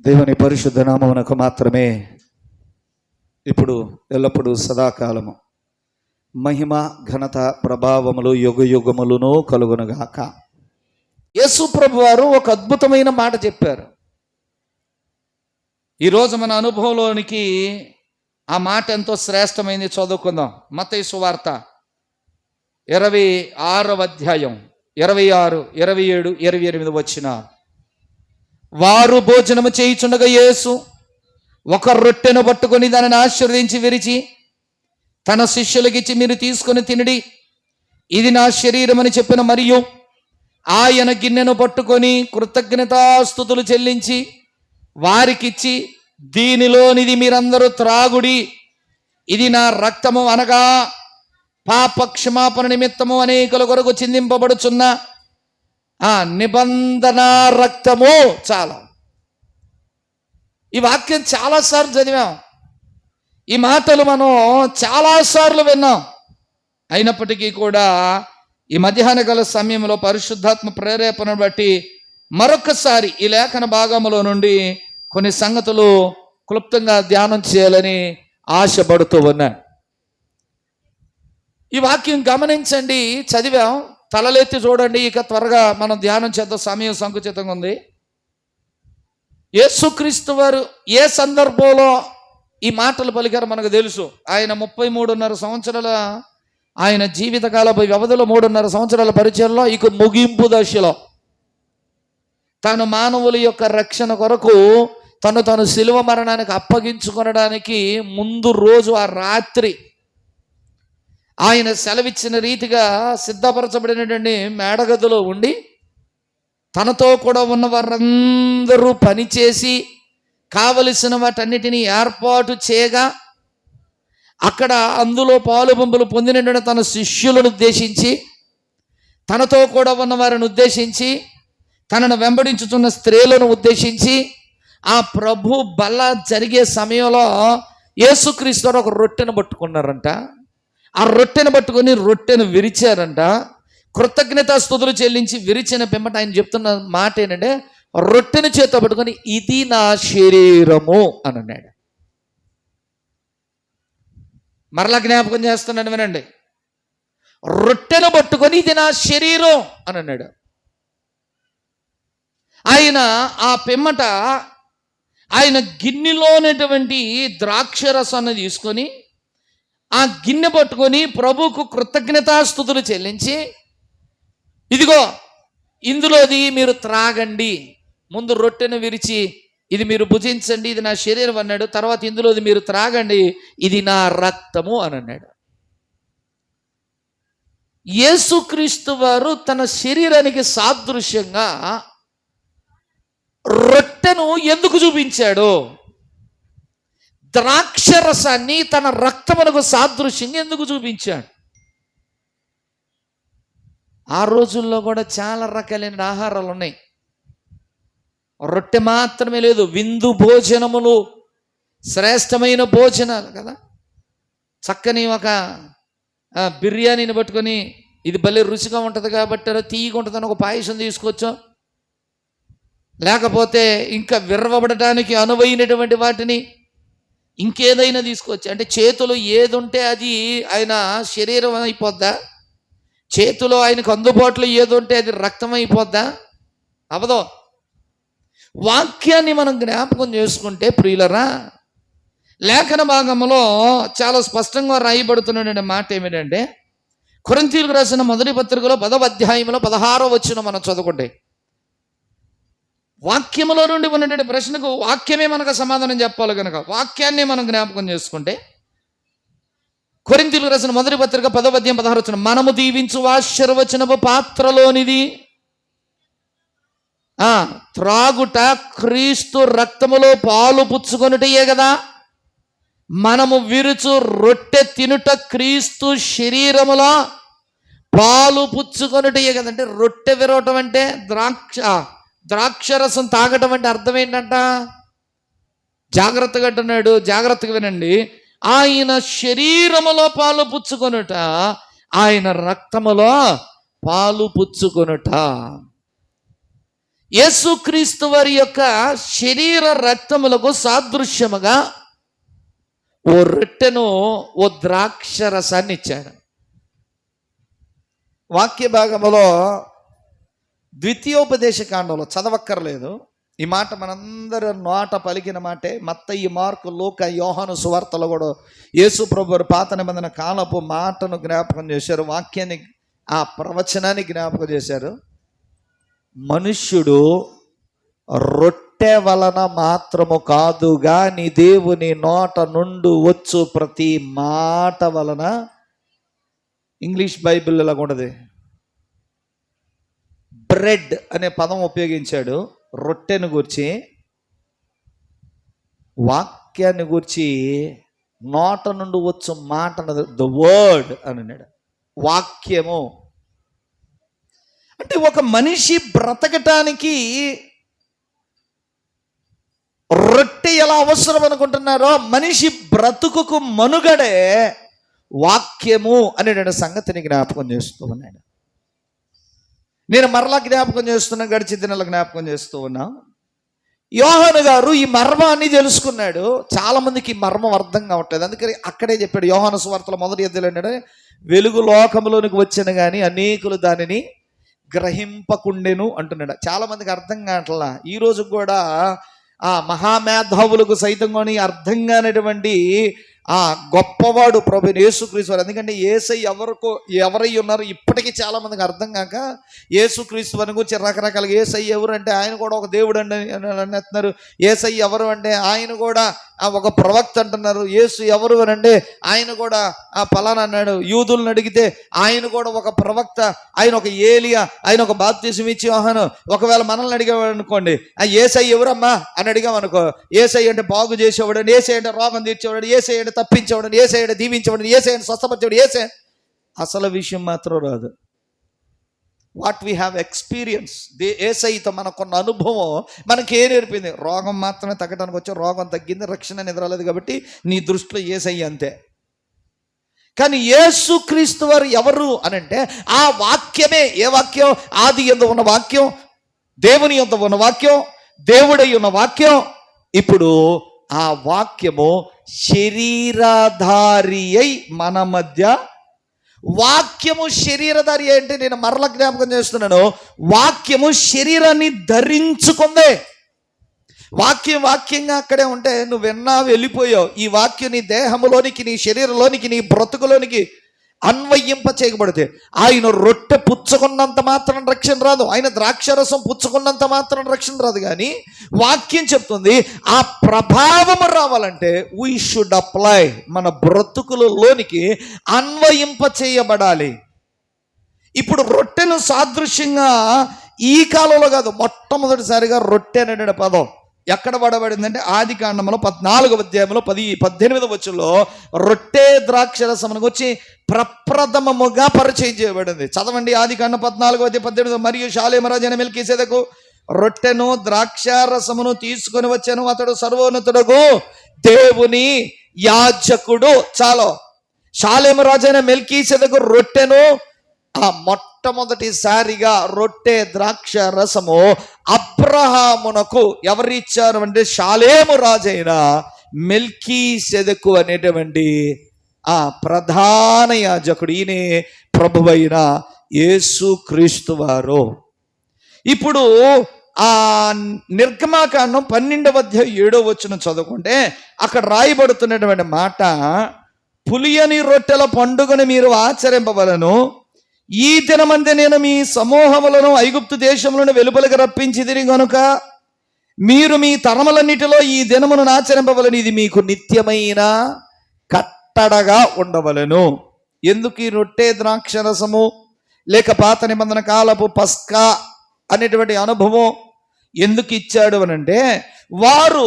దేవుని పరిశుద్ధ నామమునకు మాత్రమే ఇప్పుడు ఎల్లప్పుడూ సదాకాలము. మహిమ ఘనత ప్రభావములు యుగ యుగములను కలుగునుగాక. యేసు ప్రభు వారు ఒక అద్భుతమైన మాట చెప్పారు. ఈరోజు మన అనుభవంలోనికి ఆ మాట ఎంతో శ్రేష్టమైంది చదువుకుందాం. మతైసు వార్త ఇరవై ఆరవ అధ్యాయం ఇరవై ఆరు ఇరవై ఏడు ఇరవై ఎనిమిది వచ్చిన వారు భోజనము చేయుచుండగా యేసు ఒక రొట్టెను పట్టుకొని దానిని ఆశీర్వదించి విరిచి తన శిష్యులకిచ్చి మీరు తీసుకొని తినడి. ఇది నా శరీరం అని చెప్పిన మరియు ఆయన గిన్నెను పట్టుకొని కృతజ్ఞతాస్థుతులు చెల్లించి వారికిచ్చి దీనిలోనిది మీరందరూ త్రాగుడి. ఇది నా రక్తము అనగా పాప క్షమాపణ నిమిత్తము అనేకుల కొరకు చిందింపబడుచున్న ఆ నిబంధన రక్తము చాలా. ఈ వాక్యం చాలాసార్లు చదివాం. ఈ మాటలు మనం చాలాసార్లు విన్నాం. అయినప్పటికీ కూడా ఈ మధ్యాహ్న కాల సమయంలో పరిశుద్ధాత్మ ప్రేరేపణ బట్టి మరొకసారి ఈ లేఖన భాగంలో నుండి కొన్ని సంగతులు క్లుప్తంగా ధ్యానం చేయాలని ఆశపడుతూ ఉన్నాను. ఈ వాక్యం గమనించండి చదివాం. తలలెత్తి చూడండి. ఇక త్వరగా మనం ధ్యానం చేద్దాం. సమయం సంకుచితంగా ఉంది. యేసుక్రీస్తు వారు ఏ సందర్భంలో ఈ మాటలు పలికారో మనకు తెలుసు. ఆయన ముప్పై మూడున్నర సంవత్సరాల ఆయన జీవితకాలపై వ్యవధిలో మూడున్నర సంవత్సరాల పరిచయంలో ఇక ముగింపు దశలో తాను మానవుల యొక్క రక్షణ కొరకు తను తను శిలువ మరణానికి అప్పగించుకొనడానికి ముందు రోజు ఆ రాత్రి ఆయన సెలవిచ్చిన రీతిగా సిద్ధపరచబడినటువంటి మేడగదిలో ఉండి తనతో కూడా ఉన్న వారందరూ పనిచేసి కావలసిన వాటన్నిటినీ ఏర్పాటు చేయగా అక్కడ అందులో పాలు పంపులు పొందినటువంటి తన శిష్యులను ఉద్దేశించి తనతో కూడా ఉన్న వారిని ఉద్దేశించి తనను వెంబడించుతున్న స్త్రీలను ఉద్దేశించి ఆ ప్రభు బల్ల జరిగే సమయంలో యేసుక్రీస్తు ఒక రొట్టెను పట్టుకున్నారంట. ఆ రొట్టెను పట్టుకొని రొట్టెను విరిచారంట. కృతజ్ఞతా స్థుతులు చెల్లించి విరిచిన పిమ్మట ఆయన చెప్తున్న మాట ఏంటంటే రొట్టెను చేత పట్టుకొని ఇది నా శరీరము అని అన్నాడు. మరలా జ్ఞాపకం చేస్తున్నాను వినండి. రొట్టెను పట్టుకొని ఇది నా శరీరం అని అన్నాడు. ఆయన ఆ పిమ్మట ఆయన గిన్నెలోనేటువంటి ద్రాక్ష రసాన్ని తీసుకొని ఆ గిన్నె పట్టుకొని ప్రభుకు కృతజ్ఞతాస్థుతులు చెల్లించి ఇదిగో ఇందులోది మీరు త్రాగండి ముందు రొట్టెను విరిచి ఇది మీరు భుజించండి ఇది నా శరీరం అన్నాడు తర్వాత ఇందులోది మీరు త్రాగండి ఇది నా రక్తము అని అన్నాడు. యేసుక్రీస్తు వారు తన శరీరానికి సాదృశ్యంగా రొట్టెను ఎందుకు చూపించాడు? ద్రాక్షరసాన్ని తన రక్తమునకు సాదృశ్యంగా ఎందుకు చూపించాడు? ఆ రోజుల్లో కూడా చాలా రకాలైన ఆహారాలు ఉన్నాయి రొట్టె మాత్రమే లేదు విందు భోజనములు శ్రేష్టమైన భోజనాలు కదా. చక్కని ఒక బిర్యానీని పట్టుకొని ఇది భలే రుచిగా ఉంటుంది కాబట్టి అలా తీయగా ఉంటుందని ఒక పాయసం తీసుకోవచ్చు లేకపోతే ఇంకా విర్రవబడటానికి అనువైనటువంటి వాటిని ఇంకేదైనా తీసుకోవచ్చు అంటే చేతులు ఏది ఉంటే అది ఆయన శరీరం అయిపోద్దా? చేతిలో ఆయనకు అందుబాటులో ఏది ఉంటే అది రక్తం అయిపోద్దా? అవదో. వాక్యాన్ని మనం జ్ఞాపకం చేసుకుంటే ప్రియులరా లేఖన భాగంలో చాలా స్పష్టంగా రాయబడుతున్న మాట ఏమిటంటే కొరంతీలకు రాసిన మొదటి పత్రికలో పదవ అధ్యాయంలో పదహారో వచ్చిన మనం చదువుకుంటే వాక్యములో నుండి ఉన్నటువంటి ప్రశ్నకు వాక్యమే మనకు సమాధానం చెప్పాలి కనుక వాక్యాన్ని మనం జ్ఞాపకం చేసుకుంటే కొరింతలు రాసిన మొదటి పత్రిక పదవద్యం పదహారు వచ్చిన మనము దీవించు ఆశీర్వచనపు పాత్రలోనిది. ఆ త్రాగుట క్రీస్తు రక్తములో పాలు పుచ్చుకొనుటయే కదా మనము విరుచు రొట్టె తినుట క్రీస్తు శరీరములో పాలు పుచ్చుకొనుటయే కదంటే రొట్టె విరవటం అంటే ద్రాక్ష ద్రాక్షరసం తాగటం అంటే అర్థం ఏంటంట జాగ్రత్తగా అంటున్నాడు జాగ్రత్తగా వినండి. ఆయన శరీరములో పాలు పుచ్చుకొనుట ఆయన రక్తములో పాలు పుచ్చుకొనుట. యేసుక్రీస్తు వారి యొక్క శరీర రక్తములకు సాదృశ్యముగా ఓ రొట్టెను ఓ ద్రాక్ష రసాన్ని ఇచ్చాడు వాక్య భాగములో ద్వితీయోపదేశ కాండంలో చదవక్కర్లేదు. ఈ మాట మనందరి నోట పలికిన మాటే మత్తయి మార్కు లోక యోహాను సువార్తలో కూడా యేసు ప్రభు పాత నిబంధన కాలపు మాటను జ్ఞాపకం చేశారు వాక్యాన్ని ఆ ప్రవచనాన్ని జ్ఞాపకం చేశారు. మనుష్యుడు రొట్టె వలన మాత్రము కాదుగా నీ దేవుని నోట నుండు వచ్చు ప్రతి మాట వలన. ఇంగ్లీష్ బైబిల్ ఇలా ఉండదు బ్రెడ్ అనే పదం ఉపయోగించాడు. రొట్టెను గురించి వాక్యాన్ని గురించి నోట నుండి వచ్చు మాట ద వర్డ్ అని అన్నాడు. వాక్యము. అంటే ఒక మనిషి బ్రతకటానికి రొట్టె ఎలా అవసరం అనుకుంటున్నారో మనిషి బ్రతుకుకు మనుగడే వాక్యము అనేటువంటి సంగతిని జ్ఞాపకం చేస్తూ ఉన్నాడు. నేను మరలా జ్ఞాపకం చేస్తున్నా గడిచిన దినాల జ్ఞాపకం చేస్తూ ఉన్నా. యోహాను గారు ఈ మర్మాన్ని తెలుసుకున్నాడు. చాలా మందికి ఈ మర్మం అర్థం కావట్లేదు. అందుకని అక్కడే చెప్పాడు యోహాను సువార్తల మొదటి ఎద్దులు ఏంటంటే వెలుగు లోకంలోనికి వచ్చిన కానీ అనేకులు దానిని గ్రహింపకుండెను అంటున్నాడు. చాలా మందికి అర్థం కావట్లా. ఈ రోజు కూడా ఆ మహామేధావులకు సైతం కానీ అర్థం కానటువంటి ఆ గొప్పవాడు ప్రభు యేసుక్రీస్తు వారు. ఎందుకంటే ఏసై ఎవరికో ఎవరై ఉన్నారు ఇప్పటికీ చాలా మందికి అర్థం కాక యేసుక్రీస్తు వారిని గురించి రకరకాలుగా ఏసై ఎవరు అంటే ఆయన కూడా ఒక దేవుడు అండి అని అంటున్నారు. ఏసై ఎవరు అంటే ఆయన కూడా ఒక ప్రవక్త అంటున్నారు యేసు ఎవరు అని అంటే ఆయన కూడా ఆ పలానా అన్నాడు. యూదులను అడిగితే ఆయన కూడా ఒక ప్రవక్త ఆయన ఒక ఏలియా ఆయన ఒక బాప్తీసం ఇచ్చి వాహనం. ఒకవేళ మనల్ని అడిగేవాడు అనుకోండి ఆ ఏసై ఎవరమ్మా? అని అడిగాం అనుకో ఏసై అంటే బాగు చేసేవాడు ఏసై అంటే రోగం తీర్చేవాడు ఏసై అంటే తప్పించేవాడు ఏసై అంటే దీవించేవాడు ఏసై అంటే స్వస్థపరిచేవాడు ఏసై అసలు విషయం మాత్రం రాదు. What we have experience the ఏసైతో మనకున్న అనుభవం మనకి ఏ నేర్పింది? రోగం మాత్రమే తగ్గడానికి వచ్చి. రోగం తగ్గింది రక్షణ నిద్రలేదు కాబట్టి నీ దృష్టిలో ఏసై అంతే. కానీ యేసుక్రీస్తు వారు ఎవరు అని అంటే ఆ వాక్యమే ఏ వాక్యం? ఆది ఎంత ఉన్న వాక్యం దేవుని ఎంత ఉన్న వాక్యం దేవుడై ఉన్న వాక్యం. ఇప్పుడు ఆ వాక్యము శరీరధారి అయి మన మధ్య వాక్యము శరీరధారి అంటే నేను మరల జ్ఞాపకం చేస్తున్నాను. వాక్యము శరీరాన్ని ధరించుకుందే. వాక్యం వాక్యంగా అక్కడే ఉంటే నువ్వు విన్నావు వెళ్ళిపోయావు. ఈ వాక్యం నీ దేహంలోనికి నీ శరీరంలోనికి నీ బ్రతుకులోనికి అన్వయింప చేయబడితే ఆయన రొట్టె పుచ్చుకున్నంత మాత్రం రక్షణ రాదు. ఆయన ద్రాక్షరసం పుచ్చుకున్నంత మాత్రం రక్షణ రాదు కానీ వాక్యం చెప్తుంది ఆ ప్రభావం రావాలంటే వీ షుడ్ అప్లై మన బ్రతుకులలోనికి అన్వయింప చేయబడాలి. ఇప్పుడు రొట్టెను సాదృశ్యంగా ఈ కాలంలో కాదు మొట్టమొదటిసారిగా రొట్టె అనే పదం. ఎక్కడ పడబడిందంటే ఆది కాండంలో పద్నాలుగవ అధ్యాయంలో పది పద్దెనిమిదవ వచ్చులో రొట్టె ద్రాక్షరసమునకు వచ్చి ప్రప్రథమముగా పరిచయం చేయబడింది. చదవండి ఆది కాండం పద్నాలుగవ అధ్యాయం పద్దెనిమిది మరియు శాలేమరాజైన మెల్కీసేదకు రొట్టెను ద్రాక్షారసమును తీసుకొని వచ్చాను అతడు సర్వోన్నతుడకు దేవుని యాజకుడు. చాలో. శాలేమరాజైన మెల్కీసేదకు రొట్టెను ఆ మొట్టమొదటిసారిగా రొట్టె ద్రాక్ష రసము అబ్రహామునకు ఎవరిచ్చారు అంటే షాలేము రాజైన మెల్కీ సెదకు అనేటువంటి ఆ ప్రధాన యాజకుడు. ఈయనే ప్రభువైన యేసు క్రీస్తు వారు. ఇప్పుడు ఆ నిర్గమాకాండం పన్నెండవ అధ్యాయం ఏడో వచ్చిన చదువుకుంటే అక్కడ రాయబడుతున్నటువంటి మాట పులియని రొట్టెల పండుగను మీరు ఆచరింపవలను. ఈ దినమందే నేను మీ సమూహములను ఐగుప్తు దేశములను వెలుపలికి రప్పించి తిరిగి గనుక మీరు మీ తరములన్నిటిలో ఈ దినమును ఆచరింపవలను ఇది మీకు నిత్యమైన కట్టడగా ఉండవలను. ఎందుకు ఈ రొట్టె ద్రాక్షరసము లేక పాత నిబంధన కాలపు పస్కా అనేటువంటి అనుభవం ఎందుకు ఇచ్చాడు అనంటే అంటే వారు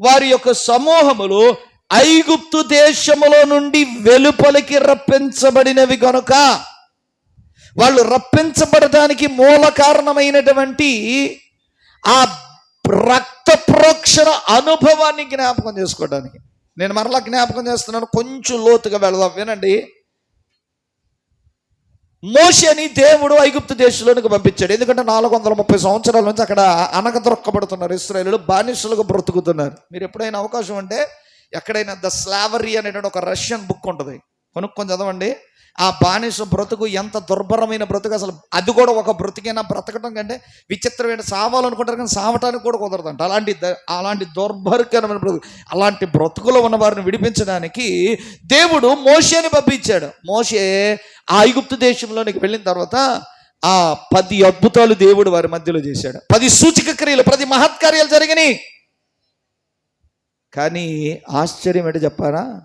వారి యొక్క సమూహములు ఐగుప్తు దేశములో నుండి వెలుపలికి రప్పించబడినవి కనుక వాళ్ళు రప్పించబడటానికి మూల కారణమైనటువంటి ఆ రక్త ప్రోక్షణ అనుభవాన్ని జ్ఞాపకం చేసుకోవడానికి. నేను మరలా జ్ఞాపకం చేస్తున్నాను కొంచెం లోతుగా వెళదాం వినండి. మోషని దేవుడు ఐగుప్తు దేశంలోనికి పంపించాడు. ఎందుకంటే నాలుగు వందల ముప్పై సంవత్సరాల నుంచి అక్కడ అనగదొక్కబడుతున్నారు ఇస్రాయలు బానిసలుగా బ్రతుకుతున్నారు. మీరు ఎప్పుడైనా అవకాశం ఉంటే ఎక్కడైనా ద స్లావరీ అనేటువంటి ఒక రష్యన్ బుక్ ఉంటుంది. కొనుక్కొని చదవండి. ఆ బానిస బ్రతుకు ఎంత దుర్భరమైన బ్రతుకు అసలు? అది కూడా ఒక బ్రతికైనా బ్రతకటం కంటే విచిత్రమైన సావాలనుకుంటారు కానీ సావటానికి కూడా కుదరదంట. అలాంటి ద- అలాంటి దుర్భరకరమైన బ్రతుకు అలాంటి బ్రతుకులో ఉన్న వారిని విడిపించడానికి దేవుడు మోషేని పంపించాడు. మోషే ఆ ఐగుప్తు దేశంలోనికి వెళ్ళిన తర్వాత ఆ పది అద్భుతాలు దేవుడు వారి మధ్యలో చేశాడు. పది సూచక క్రియలు ప్రతి మహత్కార్యాలు జరిగినాయి. కానీ ఆశ్చర్యం ఏంటో చెప్పారా?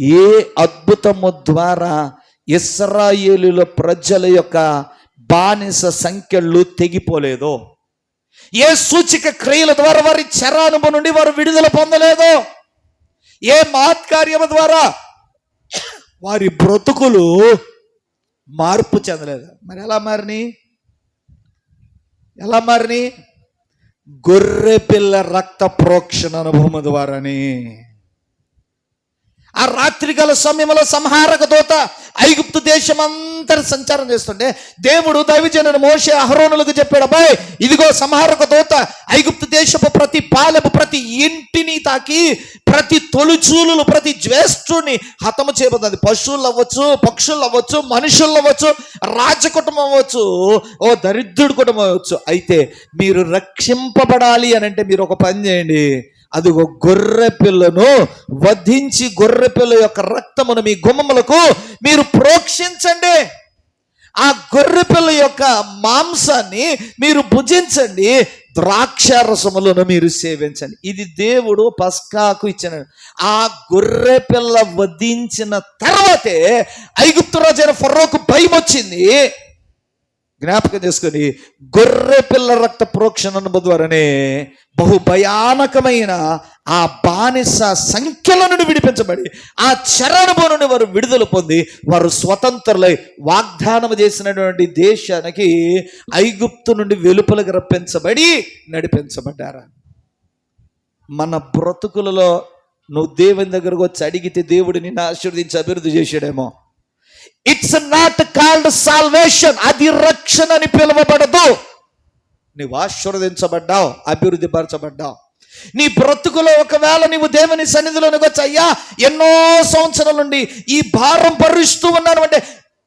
ఏ అద్భుతము ద్వారా ఇస్రాయేలుల ప్రజల యొక్క బానిస సంఖ్యలు తెగిపోలేదో. ఏ సూచిక క్రియల ద్వారా వారి చరానుభవం నుండి వారు విడుదల పొందలేదో. ఏ మహత్కార్యము ద్వారా వారి బ్రతుకులు మార్పు చెందలేదు. మరి ఎలా మారిని? ఎలా మారిని? గొర్రె పిల్ల రక్త ప్రోక్షణ అనుభవం ద్వారాని. ఆ రాత్రికాల సమయంలో సంహారక దూత ఐగుప్తు దేశం అంతా సంచారం చేస్తుండే దేవుడు దైవజనుడు మోసే అహరోనులకు చెప్పాడు అబ్బాయి ఇదిగో సంహారక దూత ఐగుప్తు దేశపు ప్రతి పాలెపు ప్రతి ఇంటిని తాకి ప్రతి తొలిచూలు ప్రతి జ్యేష్ఠుని హతము చేయబోతుంది. పశువులు అవ్వచ్చు పక్షులు అవ్వచ్చు మనుషులు అవ్వచ్చు రాజ కుటుంబం అవ్వచ్చు ఓ దరిద్రుడు కుటుంబం అవ్వచ్చు. అయితే మీరు రక్షింపబడాలి అని అంటే మీరు ఒక పని చేయండి. అదిగో గొర్రె పిల్లను వధించి గొర్రె పిల్ల యొక్క రక్తమును మీ గుమ్మములకు మీరు ప్రోక్షించండి. ఆ గొర్రె పిల్ల యొక్క మాంసాన్ని మీరు భుజించండి. ద్రాక్ష రసములను మీరు సేవించండి. ఇది దేవుడు పస్కాకు ఇచ్చిన ఆ గొర్రె పిల్ల వధించిన తర్వాతే ఐగుప్తు రాజైన ఫర్రోకు భయం వచ్చింది జ్ఞాపకం చేసుకొని గొర్రె పిల్ల రక్త ప్రోక్షణ ద్వారానే బహు భయానకమైన ఆ బానిస సంఖ్యల నుండి విడిపించబడి ఆ చరణభం నుండి వారు విడుదల పొంది వారు స్వతంత్రులై వాగ్దానం చేసినటువంటి దేశానికి ఐగుప్తు నుండి వెలుపలకు రప్పించబడి నడిపించబడ్డారు? మన బ్రతుకులలో నువ్వు దేవుని దగ్గరకు వచ్చి అడిగితే దేవుడిని ఆశీర్వదించి అభివృద్ధి చేశాడేమో. ఇట్స్ నాట్ కాల్డ్ సాల్వేషన్ అది రక్షణ అని పిలువబడదు. నీవు ఆశీర్వదించబడ్డావు అభివృద్ధి పరచబడ్డావు. నీ బ్రతుకులో ఒకవేళ నీవు దేవుని సన్నిధిలోనికి వచ్చి అయ్యా ఎన్నో సంవత్సరాల నుండి ఈ భారం భరిస్తూ ఉన్నాను అంటే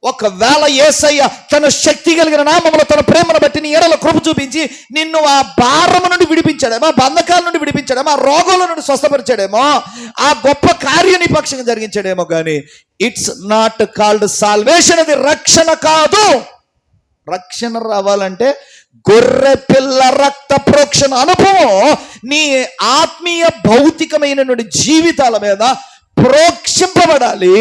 ఒకవేళ ఏసయ్య తన శక్తి కలిగిన నామములో తన ప్రేమను బట్టి నీ ఎడల కృప చూపించి నిన్ను ఆ భారము నుండి విడిపించాడేమో బంధకాల నుండి విడిపించాడేమో ఆ రోగుల నుండి స్వస్థపరిచాడేమో ఆ గొప్ప కార్యనిపక్షంగా పక్షంగా జరిగించాడేమో కానీ ఇట్స్ నాట్ కాల్డ్ సాల్వేషన్ అది రక్షణ కాదు. రక్షణ రావాలంటే గొర్రె పిల్ల రక్త ప్రోక్షణ అనుభవం నీ ఆత్మీయ భౌతికమైనటువంటి జీవితాల మీద ప్రోక్షింపబడాలి.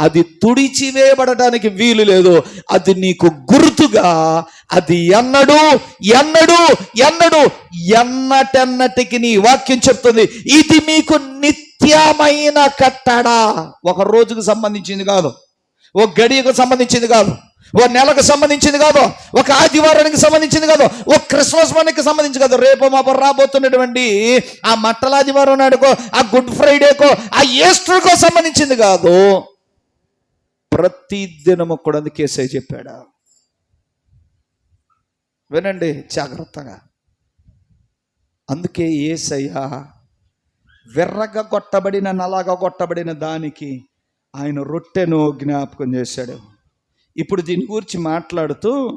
అది తుడిచివేయబడటానికి వీలు లేదు. అది నీకు గుర్తుగా అది ఎన్నడు ఎన్నడు ఎన్నడు ఎన్నటెన్నటికి నీ వాక్యం చెప్తుంది. ఇది మీకు నిత్యమైన కట్టడా. ఒక రోజుకు సంబంధించింది కాదు. ఓ గడియకు సంబంధించింది కాదు. ఓ నెలకు సంబంధించింది కాదు. ఒక ఆదివారానికి సంబంధించింది కాదు. ఓ క్రిస్మస్ మనకి సంబంధించి కాదు. రేపు మాపు రాబోతున్నటువంటి ఆ మట్టల ఆదివారం నాడుకో ఆ గుడ్ ఫ్రైడేకో ఆ ఈస్టర్కో సంబంధించింది కాదు. ప్రతి దినము కూడా కేసే చెప్పాడా? వినండి జాగ్రత్తగా. అందుకే ఏసయ్య వెర్రగా కొట్టబడిన నలాగా కొట్టబడిన దానికి ఆయన రొట్టెను జ్ఞాపకం చేశాడు. ఇప్పుడు దీని గురించి మాట్లాడుతూ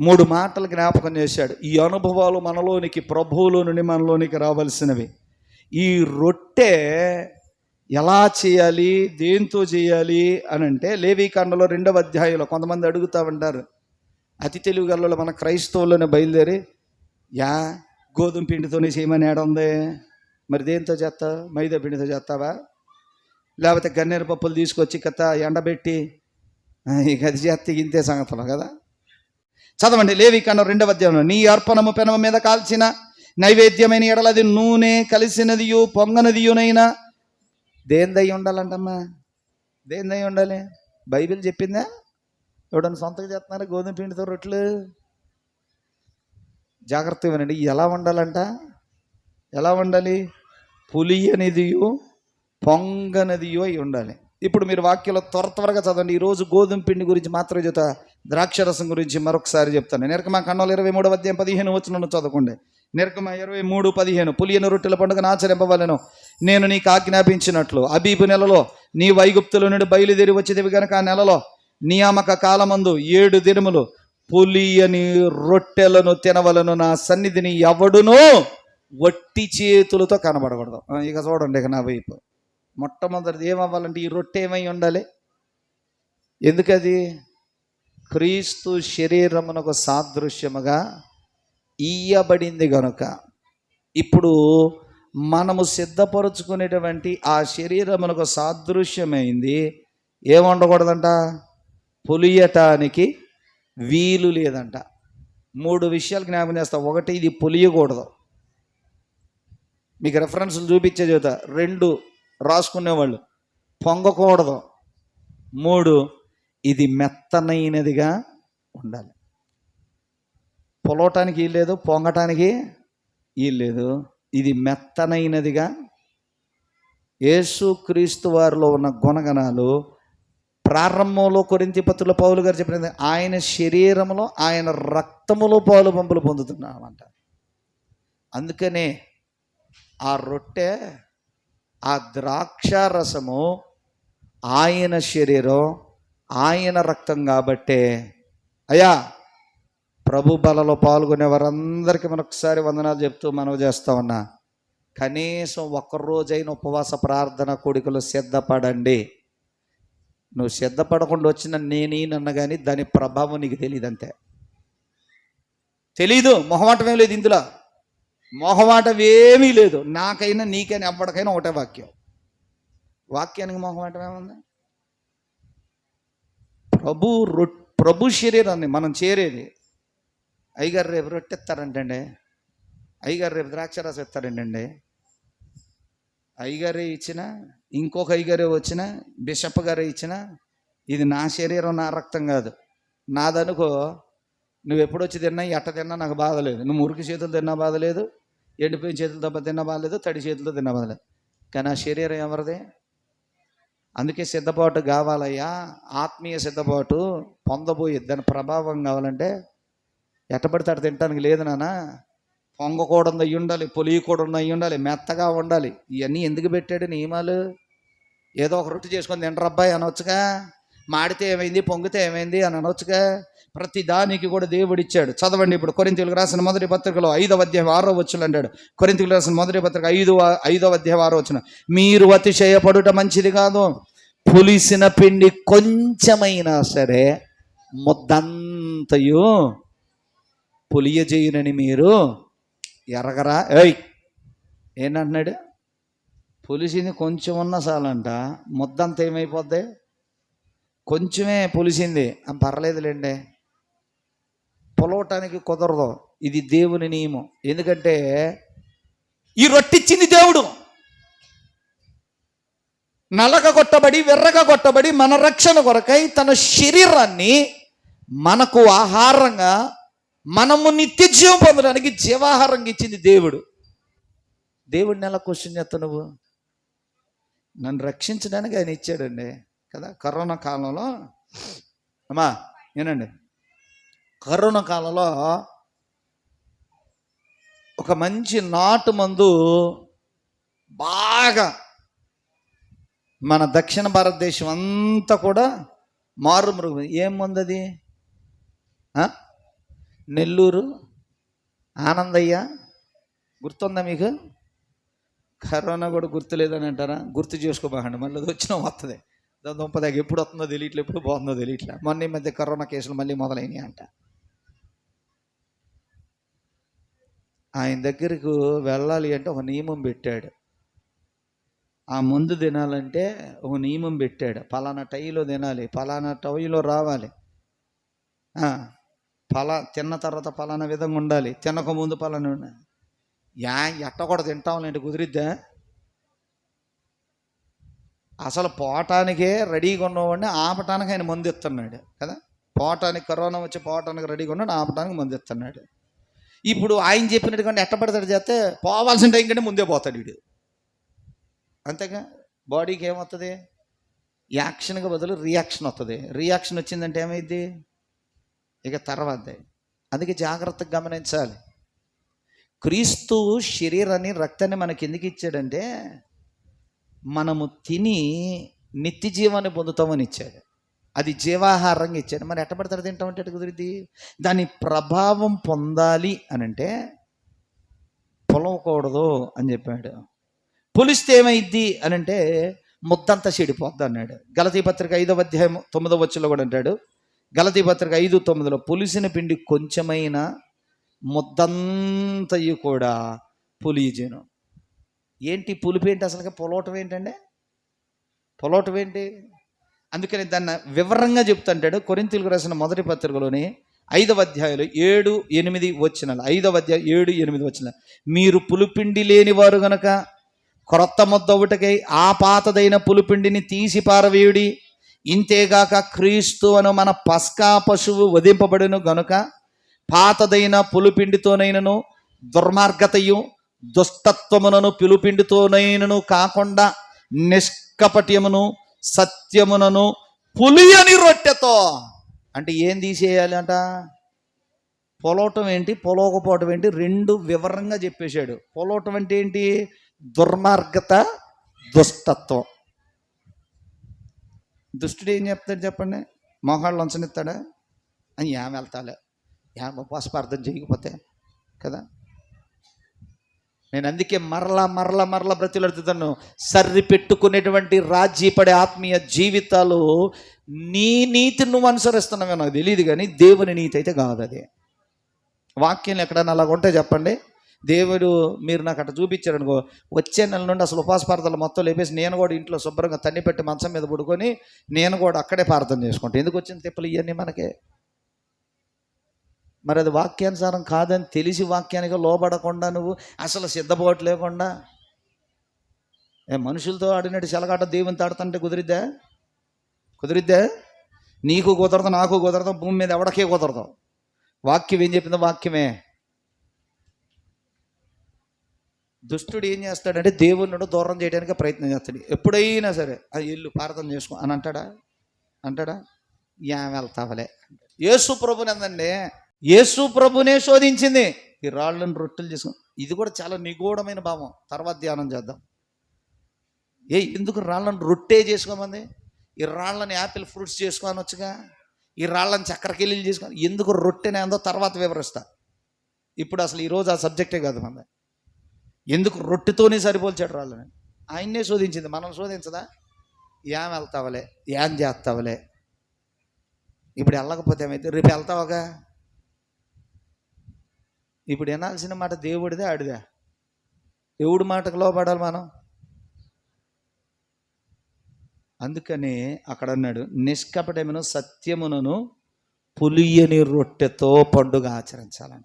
మూడు మాటలు జ్ఞాపకం చేశాడు. ఈ అనుభవాలు మనలోనికి ప్రభువులో నుండి మనలోనికి రావాల్సినవి. ఈ రొట్టె ఎలా చేయాలి దేంతో చేయాలి అని అంటే లేవీకాండలో రెండవ అధ్యాయంలో కొంతమంది అడుగుతా ఉంటారు. అతి తెలుగు గల్లలో మన క్రైస్తవుల్లోనే బయలుదేరి యా గోధుమ పిండితోనే చేయమని ఏడ ఉంది? మరి దేంతో చేస్తావు? మైదా పిండితో చేస్తావా? లేకపోతే గన్నేరు పప్పులు తీసుకొచ్చి కథ ఎండబెట్టి ఇక అది చేస్తే ఇంతే సంగతులు కదా? చదవండి లేవి రెండవ అధ్యాయంలో నీ అర్పణము పెనమ మీద కాల్చిన నైవేద్యమైన ఎడలది నూనె కలిసినదియు పొంగనదియునైనా దేనిదై ఉండాలంటమ్మా? దేనిదై ఉండాలి? బైబిల్ చెప్పిందా? ఎవడన్నా సొంతగా చేస్తున్నారా? గోధుమ పిండితో రొట్టెలు? జాగ్రత్తగా వినండి. ఎలా వండాలంట ఎలా వండాలి పులియనిదియు పొంగనదియో అయి ఉండాలి. ఇప్పుడు మీరు వాక్యంలో త్వర త్వరగా చదవండి. ఈరోజు గోధుమ పిండి గురించి మాత్రమే చెప్తా. ద్రాక్షరసం గురించి మరొకసారి చెప్తాను. నేను మా కన్నోలు ఇరవై మూడు అధ్యాయం పదిహేను వచ్చిన చదవకండి. నిర్గమ ఇరవై మూడు పదిహేను. పులియను రొట్టెల పండుగను ఆచరింపవలను. నేను నీకు ఆజ్ఞాపించినట్లు. అబీబు నెలలో నీ వైగుప్తుల నుండి బయలుదేరి వచ్చేదివి గనక ఆ నెలలో నియామక కాలమందు ఏడు దినములు పులియని రొట్టెలను తినవలను. నా సన్నిధిని ఎవడునూ వట్టి చేతులతో కనబడకూడదు. ఇక చూడండి ఇక నా వైపు. మొట్టమొదటిది ఏమవ్వాలంటే ఈ రొట్టె ఏమై ఉండాలి? ఎందుకది? క్రీస్తు శరీరమునకు సాదృశ్యముగా ఇయ్యబడింది గనుక. ఇప్పుడు మనము సిద్ధపరుచుకునేటువంటి ఆ శరీరమునకు సాదృశ్యమైంది. ఏముండకూడదంట? పులియటానికి వీలు లేదంట. మూడు విషయాలు జ్ఞాపకం చేస్తా. ఒకటి ఇది పులియకూడదు. మీకు రెఫరెన్స్లు చూపించే చేత రెండు రాసుకునేవాళ్ళు. పొంగకూడదు. మూడు ఇది మెత్తనైనదిగా ఉండాలి. పొలవటానికి వీల్లేదు పొంగటానికి వీల్లేదు ఇది మెత్తనైనదిగా యేసు క్రీస్తు వారిలో ఉన్న గుణగణాలు ప్రారంభంలో కొరింతి పత్రుల పౌలు గారు చెప్పినది ఆయన శరీరంలో ఆయన రక్తములో పాలు పంపులు పొందుతున్నామంట. అందుకనే ఆ రొట్టె ఆ ద్రాక్ష రసము ఆయన శరీరం ఆయన రక్తం కాబట్టే అయ్యా ప్రభు బలలో పాల్గొనే వారందరికీ మనొకసారి వందనాలు చెప్తూ మనవి చేస్తా ఉన్నా. కనీసం ఒక్కరోజైన ఉపవాస ప్రార్థన కోడికలు సిద్ధపడండి. నువ్వు సిద్ధపడకుండా వచ్చిన నేనేనన్న కానీ దాని ప్రభావం నీకు తెలియదు అంతే. తెలీదు మొహమాటం ఏం లేదు ఇందులో. మొహమాటం ఏమీ లేదు. నాకైనా నీకైనా ఎవ్వడికైనా ఒకటే వాక్యం. వాక్యానికి మొహమాటం ఏముంది? ప్రభు రొ ప్రభు శరీరాన్ని మనం చేరేది అయ్యగారు రేపు రొట్టెత్తారంటండి? అయ్యగారు రేపు ద్రాక్షరసం ఇస్తారంటండి? అయ్యగారే ఇచ్చిన ఇంకొక అయ్యగారే వచ్చిన బిషప్ గారే ఇచ్చిన ఇది నా శరీరం నా రక్తం కాదు. నాదనుకో నువ్వు ఎప్పుడు వచ్చి తిన్నా ఎట్ట తిన్నా నాకు బాధ లేదు. నువ్వు మురికి చేతులు తిన్నా బాధ లేదు ఎండిపోయిన చేతులతో తిన్నా బాధ లేదు తడి చేతులతో తిన్నా బాధ లేదు. కానీ ఆ శరీరం ఎవరిది? అందుకే సిద్ధపాటు కావాలయ్యా. ఆత్మీయ సిద్ధపాటు పొందబోయే దాని ప్రభావం కావాలంటే ఎట్టబడితే అటు తినడానికి లేదు నాన్న. పొంగకూడదు అయ్యి ఉండాలి పొలియకూడదు అయ్యి ఉండాలి మెత్తగా ఉండాలి. ఇవన్నీ ఎందుకు పెట్టాడు నియమాలు? ఏదో ఒక రొట్టె చేసుకొని తింటరబ్బాయి అబ్బాయి అనొచ్చుగా. మాడితే ఏమైంది పొంగితే ఏమైంది అని అనొచ్చుగా. ప్రతి దానికి కూడా దేవుడు ఇచ్చాడు. చదవండి ఇప్పుడు కొరింతలకు రాసిన మొదటి పత్రికలో ఐదవ అధ్యాయం ఆరో వచ్చులు అంటాడు. కొరింతలకు రాసిన మొదటి పత్రిక ఐదు ఐదవ అధ్యాయం ఆరో వచ్చిన మీరు అతిశయపడుట మంచిది కాదు. పులిసిన పిండి కొంచెమైనా సరే ముద్దంతయు పులియజేయునని మీరు ఎరగరా? ఏయ్! ఏంటంటున్నాడు? పులిసింది కొంచెం ఉన్న చాలంట ముద్దంత ఏమైపోద్ది? కొంచెమే పులిసింది. పర్లేదులేండి. పొలవటానికి కుదరదు. ఇది దేవుని నియమం. ఎందుకంటే ఈ రొట్టిచ్చింది దేవుడు. నలగ కొట్టబడి వెర్రగా కొట్టబడి మన రక్షణ కొరకై తన శరీరాన్ని మనకు ఆహారంగా మనము నిత్య జీవం పొందడానికి జీవాహారం ఇచ్చింది దేవుడు. దేవుడిని ఎలా క్వశ్చన్ చేస్తా నువ్వు? నన్ను రక్షించడానికి ఆయన ఇచ్చాడండి. కదా? కరోనా కాలంలో. అమ్మా ఏనండి కరోనా కాలంలో ఒక మంచి నాటు మందు బాగా మన దక్షిణ భారతదేశం అంతా కూడా మారు ఏం మందు అది? నెల్లూరు ఆనందయ్య గుర్తుందా మీకు? కరోనా కూడా గుర్తులేదని అంటారా? గుర్తు చేసుకోబాకండి మళ్ళీ అది వచ్చినా వస్తుంది దాని దుంపదాకా ఎప్పుడు వస్తుందో తెలియట్లే ఎప్పుడు పోతుందో తెలియట్లే. మొన్న ఈ మధ్య కరోనా కేసులు మళ్ళీ మొదలైనవి అంట. ఆయన దగ్గరకు వెళ్ళాలి అంటే ఒక నియమం పెట్టాడు. ఆ ముందు తినాలంటే ఒక నియమం పెట్టాడు. పలానా టైలో తినాలి పలానా టైలో రావాలి. పలా తిన్న తర్వాత పలానా విధంగా ఉండాలి. తినక ముందు పలానా ఉండాలి యా ఎట్ట కూడా తింటాంలేంటి కుదిరిద్దా? అసలు పోవటానికే రెడీగా ఉన్నవాడిని ఆపటానికి ఆయన మందు ఇస్తున్నాడు కదా? పోవటానికి కరోనా వచ్చి పోవటానికి రెడీగా ఉన్నాడు ఆపటానికి మందు ఇస్తున్నాడు. ఇప్పుడు ఆయన చెప్పినట్టుగా ఎట్ట పడతాడు చేస్తే పోవాల్సిన టైం కంటే ముందే పోతాడు వీడు. అంతేగా? బాడీకి ఏమవుతుంది యాక్షన్కి బదులు రియాక్షన్ వస్తుంది రియాక్షన్ వచ్చిందంటే ఏమైంది ఇక తర్వాత అందుకే జాగ్రత్తగా గమనించాలి. క్రీస్తు శరీరాన్ని రక్తాన్ని మనకి ఎందుకు ఇచ్చాడంటే మనము తిని నిత్య జీవాన్ని పొందుతామని ఇచ్చాడు. అది జీవాహారంగా ఇచ్చాడు. మరి ఎట్ట పడతాడు తింటామంటే ఎట్ట కుదిరింది దాని ప్రభావం పొందాలి అని అంటే పొలవకూడదు అని చెప్పాడు. పులిస్తే ఏమైద్ది అని అంటే ముద్దంతా చెడిపోద్ది అన్నాడు. గలతీ పత్రిక ఐదవ అధ్యాయం తొమ్మిదవ వచ్చులో కూడా అంటాడు. గలతి పత్రిక ఐదు తొమ్మిదిలో పులిసిన పిండి కొంచెమైన ముద్దంతయు కూడా పులిజను ఏంటి పులిపి ఏంటి అసలుగా పొలవటం ఏంటండి? పొలవటం ఏంటి? అందుకని దాన్ని వివరంగా చెప్తుంటాడు కొరింతలకు రాసిన మొదటి పత్రికలోని ఐదవ అధ్యాయులు ఏడు ఎనిమిది వచ్చిన ఐదవ అధ్యాయం ఏడు ఎనిమిది వచ్చిన మీరు పులిపిండి లేని వారు గనక క్రొత్త ముద్ద ఒకటికై ఆ పాతదైన పులిపిండిని తీసి పారవేయుడి ఇంతేగాక క్రీస్తు అను మన పస్కా పశువు వధింపబడిను గనుక పాతదైన పులిపిండితోనైనను దుర్మార్గతయు దుష్టత్వమునను పిలుపిండితోనైనను కాకుండా నిష్కపట్యమును సత్యమునను పులియని రొట్టెతో. అంటే ఏం తీసేయాలి అంట? పొలవటం ఏంటి? పొలవకపోవటం ఏంటి? రెండు వివరంగా చెప్పేశాడు. పొలవటం అంటే ఏంటి? దుర్మార్గత దుష్టత్వం. దుష్టుడు ఏం చెప్తాడు చెప్పండి? మొహాళ్ళు లంచనిస్తాడా అని ఏం వెళ్తాలే. ఏం ఉపవాసపార్థం చేయకపోతే కదా? నేను అందుకే మరలా మరలా మరలా బ్రతిలాడుతున్నాను సర్రి పెట్టుకునేటువంటి రాజీ పడే ఆత్మీయ జీవితాలు నీ నీతిని నువ్వు అనుసరిస్తున్నావే నాకు తెలియదు కానీ దేవుని నీతి అయితే కాదు అది. వాక్యం ఎక్కడన్నా అలాగ ఉంటే చెప్పండి. దేవుడు మీరు నాకు అట్లా చూపించారు అనుకో వచ్చే నెల నుండి అసలు ఉపవాస మొత్తం లేపేసి నేను కూడా ఇంట్లో శుభ్రంగా తన్ని పెట్టి మంచం మీద పడుకొని నేను కూడా అక్కడే ప్రార్థన చేసుకుంటాను. ఎందుకు వచ్చిన తిప్పలు ఇవన్నీ మనకే? మరి అది వాక్యానుసారం కాదని తెలిసి వాక్యానికి లోబడకుండా నువ్వు అసలు సిద్ధపోటు లేకుండా? ఏ మనుషులతో ఆడినట్టు చెలగాట దేవుని తాడుతుంటే కుదిరిద్దా? కుదిరిద్దా? నీకు కుదరదు నాకు కుదరదు భూమి మీద ఎవడకే కుదరదు. వాక్యం ఏం చెప్పిందో? వాక్యమే. దుష్టుడు ఏం చేస్తాడంటే దేవుణ్ణి దూరం చేయడానికి ప్రయత్నం చేస్తాడు. ఎప్పుడైనా సరే అది ఇల్లు ప్రార్థన చేసుకో అని అంటాడా? అంటాడా? యా వెళ్తావలే యేసు ప్రభుని అందండి. యేసు ప్రభునే శోధించింది. ఈ రాళ్ళను రొట్టెలు చేసుకుని ఇది కూడా చాలా నిగూఢమైన భావం. తర్వాత ధ్యానం చేద్దాం. ఏ ఎందుకు రాళ్ళను రొట్టే చేసుకోమంది? ఈ రాళ్ళని యాపిల్ ఫ్రూట్స్ చేసుకోనొచ్చుగా ఈ రాళ్ళని చక్కెరకెళ్ళి చేసుకొని ఎందుకు రొట్టెనే అందో తర్వాత వివరిస్తా. ఇప్పుడు అసలు ఈరోజు ఆ సబ్జెక్టే కాదు మంది ఎందుకు రొట్టెతోనే సరిపోల్చాడు రాళ్ళని? ఆయన్నే శోధించింది. మనం శోధించదా? ఏం వెళ్తావలే? ఏం చేస్తావలే? ఇప్పుడు వెళ్ళకపోతే ఏమైతే? రేపు వెళ్తావుగా? ఇప్పుడు వినాల్సిన మాట దేవుడిదే ఆడిదే. దేవుడి మాటకు లోపడాలి మనం. అందుకని అక్కడ అన్నాడు నిష్కపటమును సత్యమునను పులియని రొట్టెతో పండుగ ఆచరించాలంట.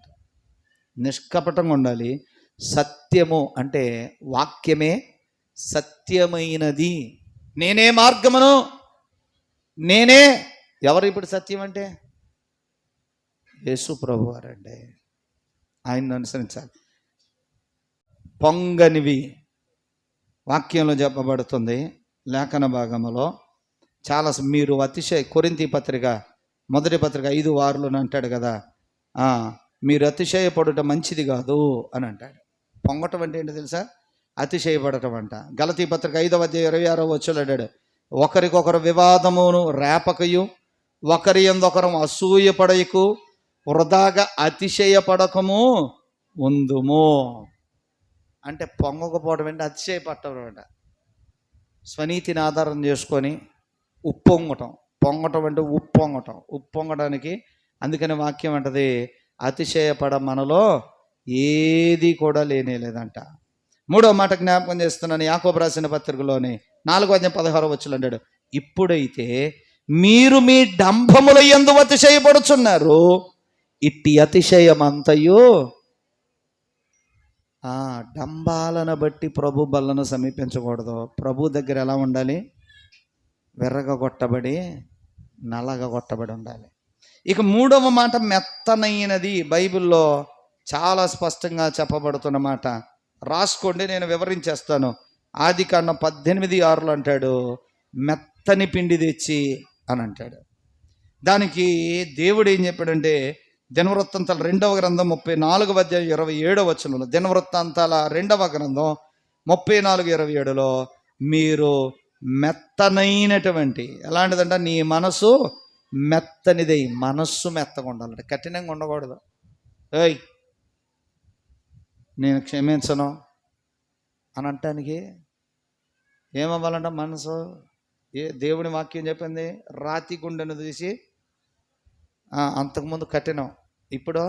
నిష్కపటంగా ఉండాలి. సత్యము అంటే వాక్యమే సత్యమైనది. నేనే మార్గమును నేనే ఎవరు ఇప్పుడు సత్యం అంటే? యేసు ప్రభు వారండి ఆయన్ను అనుసరించాలి. పొంగనివి వాక్యంలో చెప్పబడుతుంది. లేఖన భాగంలో చాలా మీరు అతిశయ కొరింతి పత్రిక మొదటి పత్రిక ఐదు వారులను అని అంటాడు కదా. మీరు అతిశయపడుట మంచిది కాదు అని అంటాడు. పొంగటం అంటే ఏంటో తెలుసా? అతిశయపడటం అంట. గలతీ పత్రిక ఐదవ ఇరవై ఆరో వచ్చులాడాడు ఒకరికొకరు వివాదమును రేపకయు ఒకరి ఎందొకరం అసూయపడయకు వృధాగా అతిశయపడకము ఉందుము. అంటే పొంగకపోవడం అంటే అతిశయపడటం అంట. స్వనీతిని ఆధారం చేసుకొని ఉప్పొంగటం. పొంగటం అంటే ఉప్పొంగటం. ఉప్పొంగడానికి అందుకని వాక్యం అంటది అతిశయపడ మనలో ఏది కూడా లేనే లేదంట. మూడో మాట జ్ఞాపకం చేస్తున్నాను యాకోబ రాసిన పత్రికలోని నాలుగో అధ్యాయం పదహారు వచ్చులు అంటాడు ఇప్పుడైతే మీరు మీ డంభముల ఎందు అతిశయపడుచున్నారు. ఇట్టి అతిశయమంతయు ఆ డంబాలను బట్టి ప్రభు బల్లను సమీపించకూడదు. ప్రభు దగ్గర ఎలా ఉండాలి? విర్రగొట్టబడి నలగగొట్టబడి ఉండాలి. ఇక మూడవ మాట మెత్తనైనది బైబిల్లో చాలా స్పష్టంగా చెప్పబడుతున్నమాట రాసుకోండి నేను వివరించేస్తాను. ఆది కాండం పద్దెనిమిది ఆరులు అంటాడు మెత్తని పిండి తెచ్చి అని అంటాడు. దానికి దేవుడు ఏం చెప్పాడంటే దినవృత్తాంతాల రెండవ గ్రంథం ముప్పై నాలుగవ అధ్యాయం ఇరవై ఏడవ వచనంలో దినవృత్తాంతాల రెండవ గ్రంథం ముప్పై నాలుగు ఇరవై ఏడులో మీరు మెత్తనైనటువంటి ఎలాంటిదంటే నీ మనసు మెత్తనిదై మనస్సు మెత్తగా ఉండాలంటే కఠినంగా ఉండకూడదు. ఏయ్ నేను క్షమించను అని అంటానికి ఏమవ్వాలంట మనసు? ఏ దేవుని వాక్యం చెప్పింది? రాతి గుండెను తీసి అంతకుముందు కఠినం ఇప్పుడు?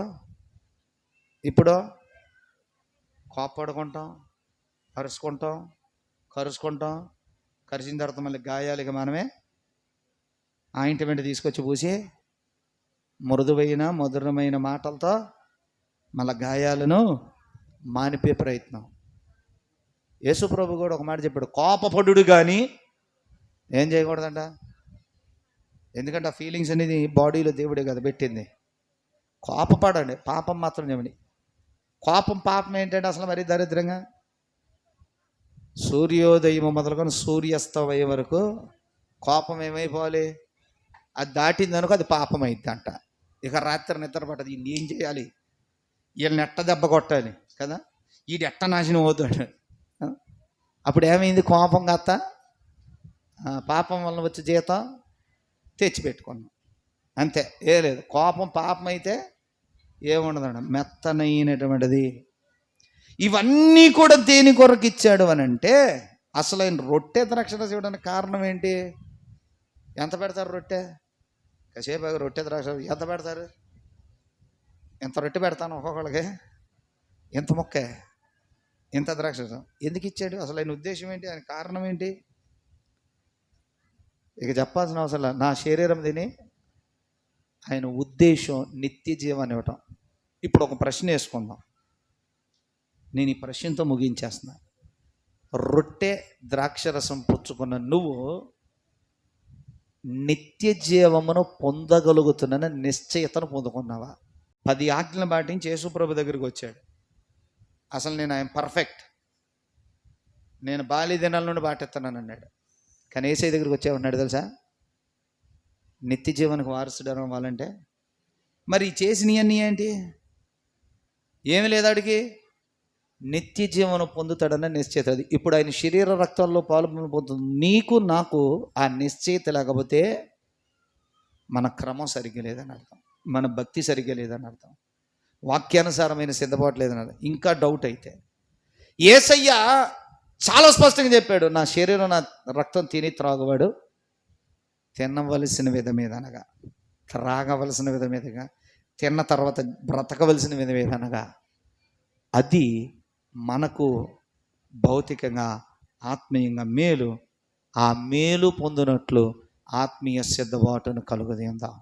ఇప్పుడు? కోప్పడుకుంటాం కరుచుకుంటాం కరుచుకుంటాం. కరిచిన తర్వాత మళ్ళీ గాయాలుగా మనమే ఆయింట్మెంట్ తీసుకొచ్చి పూసి మృదువైన మధురమైన మాటలతో మళ్ళీ గాయాలను మానిపే ప్రయత్నం. యేసుప్రభు కూడా ఒక మాట చెప్పాడు కోపపడు కానీ ఏం చేయకూడదంట. ఎందుకంటే ఆ ఫీలింగ్స్ అనేది బాడీలో దేవుడే కదా పెట్టింది. కోపపడండి పాపం మాత్రం చెప్పండి. కోపం పాపం ఏంటంటే అసలు మరీ దరిద్రంగా? సూర్యోదయం మొదలుకొని సూర్యాస్తమయం వరకు కోపం ఏమైపోవాలి? అది దాటింది అనుకో అది పాపం అంట ఇక రాత్రి నిద్ర పట్టదు ఈయన ఏం చేయాలి? వీళ్ళని ఎట్ట దెబ్బ కొట్టాలి? కదా? వీడు ఎట్ట నాశనం అవుతాడు? అప్పుడు ఏమైంది? కోపం కత్త పాపం వల్ల వచ్చే జీతం తెచ్చిపెట్టుకున్నాం. అంతే ఏ లేదు. కోపం పాపం అయితే ఏముండదండి. మెత్తనైనటువంటిది. ఇవన్నీ కూడా దేని కొరకు ఇచ్చాడు అని అంటే అసలు ఆయన రొట్టె ద్రాక్ష ఇవ్వడానికి కారణం ఏంటి? ఎంత పెడతారు రొట్టె? కాసేపు రొట్టె ద్రాక్ష ఎంత పెడతారు? ఎంత రొట్టె పెడతాను ఒక్కొక్కళ్ళకి? ఎంత మొక్క? ఎంత ద్రాక్ష ఎందుకు ఇచ్చాడు? అసలు ఆయన ఉద్దేశం ఏంటి? ఆయన కారణం ఏంటి? ఇక చెప్పాల్సిన అవసరం నా శరీరం తిని ఆయన ఉద్దేశం నిత్య జీవాన్ని ఇవ్వటం. ఇప్పుడు ఒక ప్రశ్న వేసుకుందాం. నేను ఈ ప్రశ్నతో ముగించేస్తున్నా. రొట్టె ద్రాక్షరసం పుచ్చుకున్న నువ్వు నిత్య జీవమును పొందగలుగుతున్న నిశ్చయతను పొందుకున్నావా? పది ఆజ్ఞలు పాటించి యేసుప్రభు దగ్గరికి వచ్చాడు. అసలు నేను ఆయన పర్ఫెక్ట్. నేను బాల్య దినాల నుండి పాటిస్తున్నాను అన్నాడు. కానీ ఏసై దగ్గరికి వచ్చే ఉన్నాడు తెలుసా? నిత్య జీవనకు వారసుడు అవ్వాలంటే మరి ఈ చేసినవన్నీ ఏంటి? ఏమి లేదు అడిగి నిత్య జీవనం పొందుతాడన్న నిశ్చయిత అది. ఇప్పుడు ఆయన శరీర రక్తంలో పాలు పొందుతుంది. నీకు నాకు ఆ నిశ్చయిత లేకపోతే మన క్రమం సరిగ్గా లేదని అర్థం. మన భక్తి సరిగ్గా లేదని అర్థం. వాక్యానుసారమైన సిద్ధపాటు లేదని ఇంకా డౌట్ అయితే. ఏసయ్య చాలా స్పష్టంగా చెప్పాడు నా శరీరం నా రక్తం తిని త్రాగువాడు తినవలసిన విధమేదనగా త్రాగవలసిన విధమేదగా తిన్న తర్వాత బ్రతకవలసిన విధమేదనగా అది మనకు భౌతికంగా ఆత్మీయంగా మేలు ఆ మేలు పొందినట్లు ఆత్మీయ సిద్ధబాటును కలుగుదేందా